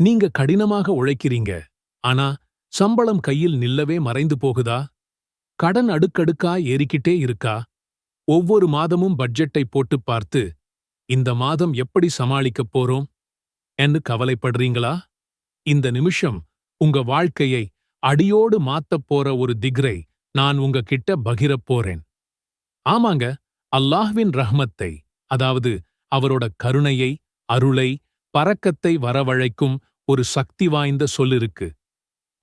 நீங்க கடினமாக உழைக்கிறீங்க ஆனா சம்பளம் கையில் நில்லவே மறைந்து போகுதா? கடன் அடுக்கடுக்கா ஏறிக்கிட்டே இருக்கா? ஒவ்வொரு மாதமும் பட்ஜெட்டை போட்டு பார்த்து இந்த மாதம் எப்படி சமாளிக்கப் போறோம்? என்று கவலைப்படுறீங்களா? இந்த நிமிஷம் உங்க வாழ்க்கையை அடியோடு மாத்தப் போற ஒரு திக்ரை நான் உங்க கிட்ட பகிரப் போறேன். ஆமாங்க அல்லாஹ்வின் ரஹ்மத்தை அதாவது அவரோட கருணையை அருளை பறக்கத்தை வரவழைக்கும் ஒரு சக்தி வாய்ந்த சொல்லிருக்கு.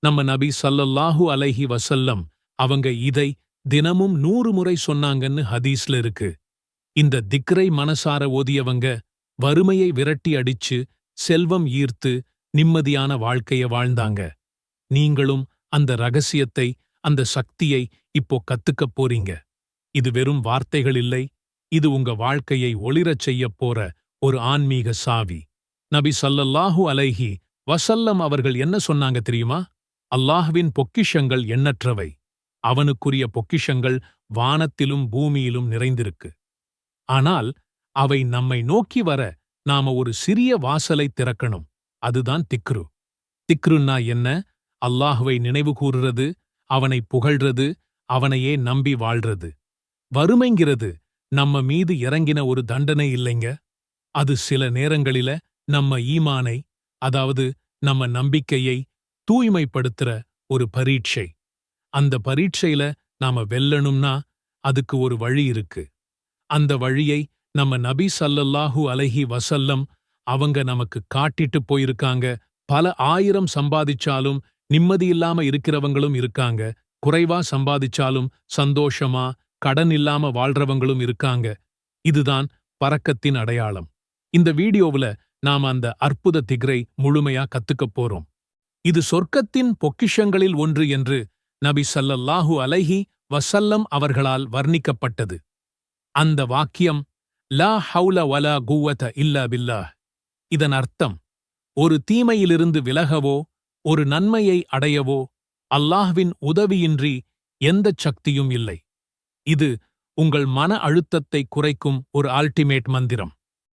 நம்ம நபி சல்லல்லாஹு அலைஹி வசல்லம் அவங்க இதை தினமும் நூறு முறை சொன்னாங்கன்னு ஹதீஸ்ல இருக்கு. இந்த திக்ரை மனசார ஓதியவங்க வறுமையை விரட்டி அடிச்சு செல்வம் ஈர்த்து நிம்மதியான வாழ்க்கைய வாழ்ந்தாங்க. நீங்களும் அந்த ரகசியத்தை அந்த சக்தியை இப்போ கத்துக்கப் போறீங்க. இது வெறும் வார்த்தைகள் இல்லை இது உங்க வாழ்க்கையை ஒளிரச் செய்யப் போற ஒரு ஆன்மீக சாவி. நபி சல்லல்லாஹு அலைஹி வசல்லம் அவர்கள் என்ன சொன்னாங்க தெரியுமா? அல்லாஹ்வின் பொக்கிஷங்கள் எண்ணற்றவை. அவனுக்குரிய பொக்கிஷங்கள் வானத்திலும் பூமியிலும் நிறைந்திருக்கு. ஆனால் அவை நம்மை நோக்கி வர நாம ஒரு சிறிய வாசலை திறக்கணும். அதுதான் திக்ரு. திக்ருன்னா என்ன? அல்லாஹுவை நினைவு கூறுறது அவனை புகழ்றது அவனையே நம்பி வாழ்றது. வறுமைங்கிறது நம்ம மீது இறங்கின ஒரு தண்டனை இல்லைங்க. அது சில நேரங்களில நம்ம ஈமானை அதாவது நம்ம நம்பிக்கையை தூய்மைப்படுத்துற ஒரு பரீட்சை. அந்த பரீட்சையில நாம வெல்லணும்னா அதுக்கு ஒரு வழி இருக்கு. அந்த வழியை நம்ம நபி சல்லல்லாஹூ அலஹி வசல்லம் அவங்க நமக்கு காட்டிட்டு போயிருக்காங்க. பல ஆயிரம் சம்பாதிச்சாலும் நிம்மதியில்லாம இருக்கிறவங்களும் இருக்காங்க. குறைவா சம்பாதிச்சாலும் சந்தோஷமா கடன் இல்லாம வாழ்றவங்களும் இருக்காங்க. இதுதான் பறக்கத்தின் அடையாளம். இந்த வீடியோவுல நாம் அந்த அற்புத திகரை முழுமையா கத்துக்கப் போறோம். இது சொர்க்கத்தின் பொக்கிஷங்களில் ஒன்று என்று நபி சல்லல்லாஹு அலைஹி வசல்லம் அவர்களால் வர்ணிக்கப்பட்டது. அந்த வாக்கியம் லா ஹவுல வலா குவத இல்லா பில்லா இதன் அர்த்தம் ஒரு தீமையிலிருந்து விலகவோ ஒரு நன்மையை அடையவோ அல்லாஹ்வின் உதவியின்றி எந்தச் சக்தியும் இல்லை. இது உங்கள் மன அழுத்தத்தை குறைக்கும் ஒரு அல்டிமேட் மந்திரம்.